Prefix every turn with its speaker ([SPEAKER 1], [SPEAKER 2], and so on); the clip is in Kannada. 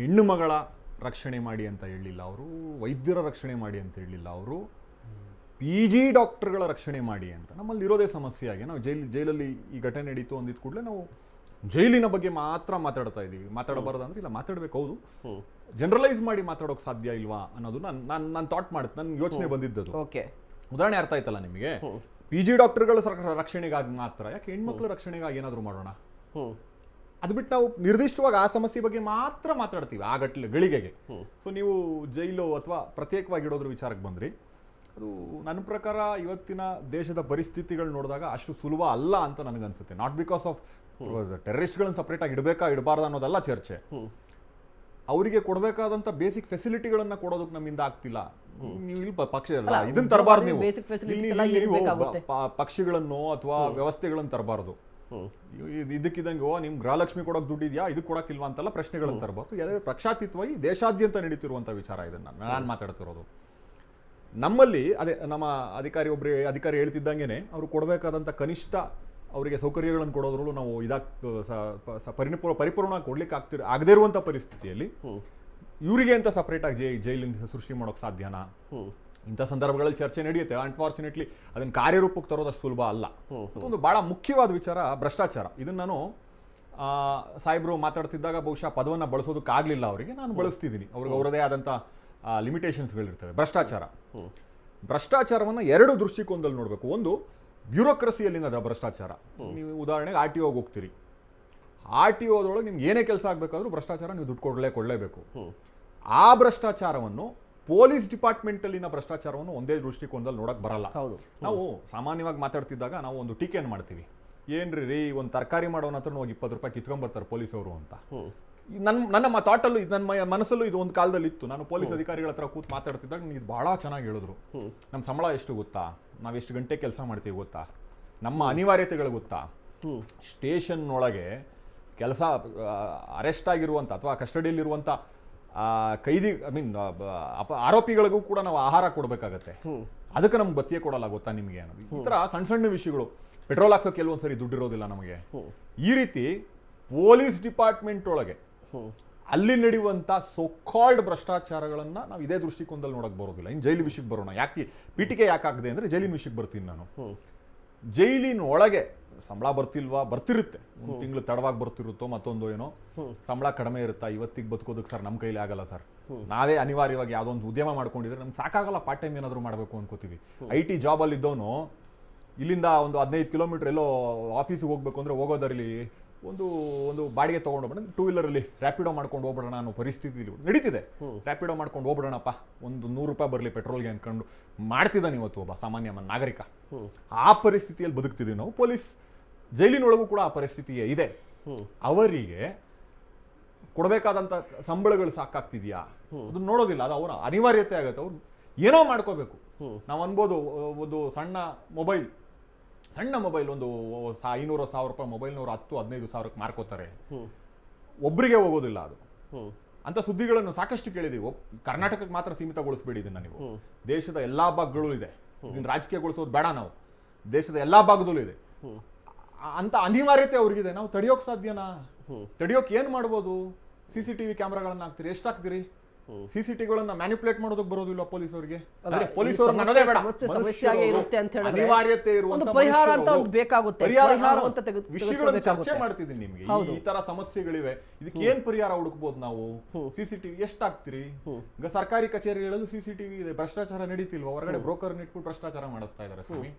[SPEAKER 1] ಹೆಣ್ಣು ಮಗಳ ರಕ್ಷಣೆ ಮಾಡಿ ಅಂತ ಹೇಳಲಿಲ್ಲ ಅವರು ವೈದ್ಯರ ರಕ್ಷಣೆ ಮಾಡಿ ಅಂತ ಹೇಳಿಲ್ಲ ಅವರು ಪಿ ಜಿ ಡಾಕ್ಟರ್ಗಳ ರಕ್ಷಣೆ ಮಾಡಿ ಅಂತ. ನಮ್ಮಲ್ಲಿ ಇರೋದೇ ಸಮಸ್ಯೆ ಆಗಿ ನಾವು ಜೈಲ್ ಜೈಲಲ್ಲಿ ಈ ಘಟನೆ ನಡೀತು ಅಂದಿದ ಕೂಡಲೇ ನಾವು ಜೈಲಿನ ಬಗ್ಗೆ ಮಾತ್ರ ಮಾತಾಡ್ತಾ ಇದ್ದೀವಿ. ಮಾತಾಡಬಾರ್ದು ಅಂದ್ರೆ ಇಲ್ಲ ಮಾತಾಡ್ಬೇಕು ಹೌದು. ಜನರಲೈಸ್ ಮಾಡಿ ಮಾತಾಡೋಕೆ ಸಾಧ್ಯ ಇಲ್ವಾ ಅನ್ನೋದು ನಾನು ನಾನು ನಾನು ಥಾಟ್ ಮಾಡುತ್ತೆ ನನ್ನ ಯೋಚನೆ ಬಂದಿದ್ದದು.
[SPEAKER 2] ಓಕೆ.
[SPEAKER 1] ಉದಾಹರಣೆ ಅರ್ಥ ಆಯ್ತಲ್ಲ ನಿಮಗೆ? ಪಿ ಜಿ ಡಾಕ್ಟರ್ಗಳ ರಕ್ಷಣೆಗಾಗಿ ಮಾತ್ರ ಯಾಕೆ ಹೆಣ್ಮಕ್ಳ ರಕ್ಷಣೆಗಾಗಿ ಏನಾದರೂ ಮಾಡೋಣ? ಅದು ಬಿಟ್ಟು ನಾವು ನಿರ್ದಿಷ್ಟವಾಗಿ ಆ ಸಮಸ್ಯೆ ಬಗ್ಗೆ ಮಾತ್ರ ಮಾತಾಡ್ತೀವಿ ಆ ಗಟ್ಲೆ ಗಳಿಗೆಗೆ. ಸೊ ನೀವು ಜೈಲು ಅಥವಾ ಪ್ರತ್ಯೇಕವಾಗಿ ಇಡೋದ್ರ ವಿಚಾರಕ್ಕೆ ಬಂದ್ರಿ. ಅದು ನನ್ನ ಪ್ರಕಾರ ಇವತ್ತಿನ ದೇಶದ ಪರಿಸ್ಥಿತಿಗಳು ನೋಡಿದಾಗ ಅಷ್ಟು ಸುಲಭ ಅಲ್ಲ ಅಂತ ನನಗನ್ಸುತ್ತೆ. ನಾಟ್ ಬಿಕಾಸ್ ಆಫ್ ಟೆರರಿಸ್ಟ್ಗಳನ್ನ ಸಪ್ರೇಟಾಗಿ ಇಡಬೇಕಾ ಇಡಬಾರ್ದು ಅನ್ನೋದಲ್ಲ ಚರ್ಚೆ. ಅವರಿಗೆ ಕೊಡಬೇಕಾದಂತ ಬೇಸಿಕ್ ಫೆಸಿಲಿಟಿಗಳನ್ನ ಕೊಡೋದಕ್ಕೆ ನಮ್ಮಿಂದ ಆಗ್ತಿಲ್ಲ. ನೀವು ಇಲ್ಲಿ ಪಕ್ಷ
[SPEAKER 2] ಅಲ್ಲ,
[SPEAKER 1] ಇದನ್ನ ತರಬಾರ್ದು ನೀವು. ಪಕ್ಷಿಗಳನ್ನು ಅಥವಾ ವ್ಯವಸ್ಥೆಗಳನ್ನು ತರಬಾರ್ದು. ಇದಕ್ಕಿದಂಗೆ ಓ ನಿಮ್ ಗೃಹಲಕ್ಷ್ಮಿ ಕೊಡೋಕೆ ದುಡ್ಡಿದ್ಯಾ? ಇದಕ್ಕೆ ಕೊಡಕ್ಕಿಲ್ವಾ ಅಂತೆಲ್ಲ ಪ್ರಶ್ನೆಗಳನ್ನು ತರಬಾರ್ದು ಎಲ್ಲ ಪ್ರಕ್ಷಾತೀತವಾಗಿ ದೇಶಾದ್ಯಂತ ನಡೀತಿರುವಂತ ವಿಚಾರ ಇದನ್ನ ನಾನು ಮಾತಾಡ್ತಿರೋದು ನಮ್ಮಲ್ಲಿ ಅದೇ ನಮ್ಮ ಅಧಿಕಾರಿ ಒಬ್ಬರು ಅಧಿಕಾರಿ ಹೇಳ್ತಿದ್ದಂಗೆನೆ ಅವರು ಕೊಡಬೇಕಾದಂಥ ಕನಿಷ್ಠ ಅವರಿಗೆ ಸೌಕರ್ಯಗಳನ್ನು ಕೊಡೋದ್ರಲ್ಲೂ ನಾವು ಇದಾಗ ಪರಿಪೂರ್ಣ ಪರಿಪೂರ್ಣ ಕೊಡ್ಲಿಕ್ಕೆ ಆಗ್ತಿರ ಆಗದೇ ಇರುವಂಥ ಪರಿಸ್ಥಿತಿಯಲ್ಲಿ ಇವರಿಗೆ ಅಂತ ಸಪ್ರೇಟಾಗಿ ಜೈ ಜೈಲಿನ ಸೃಷ್ಟಿ ಮಾಡೋಕೆ ಸಾಧ್ಯನಾ? ಇಂಥ ಸಂದರ್ಭಗಳಲ್ಲಿ ಚರ್ಚೆ ನಡೆಯುತ್ತೆ. ಅನ್ಫಾರ್ಚುನೇಟ್ಲಿ ಅದನ್ನ ಕಾರ್ಯರೂಪಕ್ಕೆ ತರೋದಷ್ಟು ಸುಲಭ ಅಲ್ಲ. ಒಂದು ಭಾಳ ಮುಖ್ಯವಾದ ವಿಚಾರ ಭ್ರಷ್ಟಾಚಾರ. ಇದನ್ನ ನಾನು ಸಾಹೇಬರು ಮಾತಾಡ್ತಿದ್ದಾಗ ಬಹುಶಃ ಪದವನ್ನು ಬಳಸೋದಕ್ಕಾಗಲಿಲ್ಲ ಅವರಿಗೆ. ನಾನು ಬಳಸ್ತಿದ್ದೀನಿ. ಅವ್ರಿಗೆ ಅವರದೇ ಆದಂಥ ಲಿಮಿಟೇಷನ್ಸ್ಗಳಿರ್ತವೆ ಭ್ರಷ್ಟಾಚಾರ. ಭ್ರಷ್ಟಾಚಾರವನ್ನು ಎರಡು ದೃಷ್ಟಿಕೋನದಲ್ಲಿ ನೋಡಬೇಕು. ಒಂದು ಬ್ಯೂರೋಕ್ರಸಿಯಲ್ಲಿನ ಭ್ರಷ್ಟಾಚಾರ. ನೀವು ಉದಾಹರಣೆಗೆ ಆರ್ ಟಿ ಹೋಗ್ತೀರಿ. ಆರ್ ಟಿ ಒದೊಳಗೆ ನಿಮ್ಗೆ ಏನೇ ಕೆಲಸ ಆಗಬೇಕಾದ್ರೂ ಭ್ರಷ್ಟಾಚಾರ ನೀವು ದುಡ್ಡು ಕೊಡಲೇ ಕೊಡಲೇಬೇಕು ಆ ಭ್ರಷ್ಟಾಚಾರವನ್ನು ಪೊಲೀಸ್ ಡಿಪಾರ್ಟ್ಮೆಂಟಲ್ಲಿನ ಭ್ರಷ್ಟಾಚಾರವನ್ನು ಒಂದೇ ದೃಷ್ಟಿಕೋನದಲ್ಲಿ ನೋಡಕ್ ಬರಲ್ಲ.
[SPEAKER 2] ಹೌದು.
[SPEAKER 1] ನಾವು ಸಾಮಾನ್ಯವಾಗಿ ಮಾತಾಡ್ತಿದ್ದಾಗ ನಾವು ಒಂದು ಟೀಕೆಯನ್ನು ಮಾಡ್ತೀವಿ. ಏನ್ರಿ ರೀ ಒಂದು ತರಕಾರಿ ಮಾಡೋನ ಹತ್ರ ಹೋಗಿ ಇಪ್ಪತ್ತು ರೂಪಾಯಿ ಕಿತ್ಕೊಂಬರ್ತಾರೆ ಪೊಲೀಸ್ ಅವರು ಅಂತ ನನ್ನ ನನ್ನ ಥಾಟಲ್ಲೂ ಇದು ನನ್ನ ಮನಸ್ಸಲ್ಲೂ ಇದು ಒಂದು ಕಾಲದಲ್ಲಿ ಇತ್ತು. ನಾನು ಪೊಲೀಸ್ ಅಧಿಕಾರಿಗಳ ಹತ್ರ ಕೂತ್ ಮಾತಾಡ್ತಿದ್ದಾಗ ನನಗೆ ಇದು ಬಹಳ ಚೆನ್ನಾಗಿ ಹೇಳಿದ್ರು. ನಮ್ಮ ಸಂಬಳ ಎಷ್ಟು ಗೊತ್ತಾ? ನಾವು ಎಷ್ಟು ಗಂಟೆ ಕೆಲಸ ಮಾಡ್ತೀವಿ ಗೊತ್ತಾ? ನಮ್ಮ ಅನಿವಾರ್ಯತೆಗಳು ಗೊತ್ತಾ? ಸ್ಟೇಷನ್ ಒಳಗೆ ಕೆಲಸ ಅರೆಸ್ಟ್ ಆಗಿರುವಂಥ ಅಥವಾ ಕಸ್ಟಡಿಯಲ್ಲಿರುವಂಥ ಕೈದಿ ಐ ಮೀನ್ ಆರೋಪಿಗಳಿಗೂ ಕೂಡ ನಾವು ಆಹಾರ ಕೊಡಬೇಕಾಗತ್ತೆ. ಅದಕ್ಕೆ ನಮ್ಗೆ ಬತ್ತಿಯೇ ಕೊಡಲ್ಲ ಗೊತ್ತಾ ನಿಮಗೆ? ಅನ್ನೋದು ಈ ಥರ ಸಣ್ಣ ಸಣ್ಣ ವಿಷಯಗಳು. ಪೆಟ್ರೋಲ್ ಹಾಕ್ಸೋಕೆ ಕೆಲವೊಂದ್ಸರಿ ದುಡ್ಡು ಇರೋದಿಲ್ಲ ನಮಗೆ. ಈ ರೀತಿ ಪೊಲೀಸ್ ಡಿಪಾರ್ಟ್ಮೆಂಟ್ ಒಳಗೆ ಅಲ್ಲಿ ನಡೆಯುವಂಥ ಸೊಕಾಲ್ಡ್ ಭ್ರಷ್ಟಾಚಾರಗಳನ್ನ ನಾವು ಇದೇ ದೃಷ್ಟಿಕೋನದಲ್ಲಿ ನೋಡಕ್ ಬರೋದಿಲ್ಲ. ಇನ್ನು ಜೈಲು ವಿಷಯಕ್ಕೆ ಬರೋಣ. ಯಾಕೆ ಪೀಠಿಕೆ ಯಾಕೆ ಆಗದೆ ಅಂದ್ರೆ ಜೈಲಿನ ವಿಷಯಕ್ಕೆ ಬರ್ತೀನಿ ನಾನು. ಜೈಲಿನ ಒಳಗೆ ಸಂಬಳ ಬರ್ತಿಲ್ವಾ? ಬರ್ತಿರುತ್ತೆ. ಒಂದು ತಿಂಗಳು ತಡವಾಗಿ ಬರ್ತಿರುತ್ತೋ ಮತ್ತೊಂದು ಏನೋ? ಸಂಬಳ ಕಡಿಮೆ ಇರುತ್ತಾ? ಇವತ್ತಿಗೆ ಬದುಕೋದಕ್ಕೆ ಸರ್ ನಮ್ಮ ಕೈಲಿ ಆಗಲ್ಲ ಸರ್. ನಾವೇ ಅನಿವಾರ್ಯವಾಗಿ ಯಾವುದೋ ಒಂದು ಉದ್ಯಮ ಮಾಡ್ಕೊಂಡಿದ್ರೆ ನಮ್ಗೆ ಸಾಕಾಗಲ್ಲ. ಪಾರ್ಟ್ ಟೈಮ್ ಏನಾದರೂ ಮಾಡಬೇಕು ಅನ್ಕೋತೀವಿ. ಐ ಟಿ ಜಾಬಲ್ಲಿ ಇದ್ದವನು ಇಲ್ಲಿಂದ ಒಂದು ಹದಿನೈದು ಕಿಲೋಮೀಟರ್ ಎಲ್ಲೋ ಆಫೀಸಿಗೆ ಹೋಗ್ಬೇಕು ಅಂದ್ರೆ ಹೋಗೋದರಲ್ಲಿ ಒಂದು ಒಂದು ಬಾಡಿಗೆ ತೊಗೊಂಡು ಹೋಗ್ಬಿಡೋಣ. ಟೂ ವೀಲರಲ್ಲಿ ರ್ಯಾಪಿಡೋ ಮಾಡ್ಕೊಂಡು ಹೋಗ್ಬಿಡೋಣ ಅನ್ನೋ ಪರಿಸ್ಥಿತಿ ನಡೀತಿದೆ. ರ್ಯಾಪಿಡೋ ಮಾಡ್ಕೊಂಡು ಹೋಗ್ಬಿಡೋಣಪ್ಪ. ಒಂದು ನೂರು ರೂಪಾಯಿ ಬರಲಿ ಪೆಟ್ರೋಲ್ಗೆ ಅಂದ್ಕೊಂಡು ಮಾಡ್ತಿದ್ದಾನೆ ಇವತ್ತು ಒಬ್ಬ ಸಾಮಾನ್ಯ ನಾಗರಿಕ. ಆ ಪರಿಸ್ಥಿತಿಯಲ್ಲಿ ಬದುಕ್ತಿದ್ದೀವಿ ನಾವು. ಪೊಲೀಸ್ ಜೈಲಿನೊಳಗೂ ಕೂಡ ಆ ಪರಿಸ್ಥಿತಿಯೇ ಇದೆ. ಅವರಿಗೆ ಕೊಡಬೇಕಾದಂಥ ಸಂಬಳಗಳು ಸಾಕಾಗ್ತಿದೆಯಾ? ಅದನ್ನ ನೋಡೋದಿಲ್ಲ. ಅದು ಅವರ ಅನಿವಾರ್ಯತೆ ಆಗುತ್ತೆ. ಅವ್ರು ಏನೋ ಮಾಡ್ಕೋಬೇಕು. ನಾವು ಅನ್ಬೋದು ಒಂದು ಸಣ್ಣ ಮೊಬೈಲ್ ಸಣ್ಣ ಮೊಬೈಲ್ ಒಂದು ಸಾ ಐನೂರು ಸಾವಿರ ರೂಪಾಯಿ ಮೊಬೈಲ್ನವರು ಹತ್ತು ಹದಿನೈದು ಸಾವಿರಕ್ಕೆ ಮಾರ್ಕೋತಾರೆ. ಒಬ್ಬರಿಗೆ ಹೋಗೋದಿಲ್ಲ ಅದು. ಅಂತ ಸುದ್ದಿಗಳನ್ನು ಸಾಕಷ್ಟು ಕೇಳಿದೀವಿ. ಕರ್ನಾಟಕಕ್ಕೆ ಮಾತ್ರ ಸೀಮಿತಗೊಳಿಸಬೇಡಿ ಇದನ್ನ ನೀವು. ದೇಶದ ಎಲ್ಲಾ ಭಾಗಗಳು ಇದೆ. ಇದನ್ನ ರಾಜಕೀಯಗೊಳಿಸೋದು ಬೇಡ ನಾವು. ದೇಶದ ಎಲ್ಲಾ ಭಾಗದಲ್ಲೂ ಇದೆ. ಅಂತ ಅನಿವಾರ್ಯತೆ ಅವ್ರಿಗಿದೆ. ನಾವು ತಡೆಯೋಕ್ ಸಾಧ್ಯನಾ? ತಡೆಯೋಕ್ ಏನ್ ಮಾಡ್ಬೋದು? ಸಿ ಸಿ ಟಿವಿ ಕ್ಯಾಮ್ರಾಗಳನ್ನ ಹಾಕ್ತೀರಿ? ಎಷ್ಟು ಹಾಕ್ತೀರಿ? ಸಿ ಸಿ ಟಿಗಳನ್ನ ಮ್ಯಾನಿಪುಲೇಟ್ ಮಾಡೋದಕ್ಕೆ ಬರೋದಿಲ್ಲ ಪೊಲೀಸ್
[SPEAKER 2] ಅವರಿಗೆ
[SPEAKER 1] ಅಂದ್ರೆ ಪೊಲೀಸ್
[SPEAKER 2] ಸಮಸ್ಯೆ- ಇರುತ್ತೆ ಅಂತ ಹೇಳಿದ್ರೆ
[SPEAKER 1] ಅನಿವಾರ್ಯತೆ ಇರುವಂತ
[SPEAKER 2] ಪರಿಹಾರ ಅಂತ ಒಂದು ಬೇಕಾಗುತ್ತೆ.
[SPEAKER 1] ಪರಿಹಾರ
[SPEAKER 2] ಅಂತ
[SPEAKER 1] ವಿಷಯಗಳನ್ನು ಚರ್ಚೆ. ಮಾಡ್ತಿದ್ದೀನಿ ನಿಮ್ಗೆ. ಈ- ತರ ಸಮಸ್ಯೆಗಳಿವೆ. ಇದಕ್ಕೆ ಏನ್ ಪರಿಹಾರ ಹುಡುಕಬಹುದು ನಾವು? ಸಿಸಿಟಿವಿ ಎಷ್ಟು ಹಾಕ್ತಿರಿ? ಈಗ ಸರ್ಕಾರಿ ಕಚೇರಿಗಳಲ್ಲಿ ಸಿಸಿಟಿವಿ ಇದೆ. ಭ್ರಷ್ಟಾಚಾರ ನಡೀತಿಲ್ವಾ? ಹೊರಗಡೆ ಬ್ರೋಕರ್ ಇಟ್ಬಿಟ್ಟು ಭ್ರಷ್ಟಾಚಾರ ಮಾಡಿಸ್ತಾ ಇದಾರೆ ಸ್ವಾಮಿ.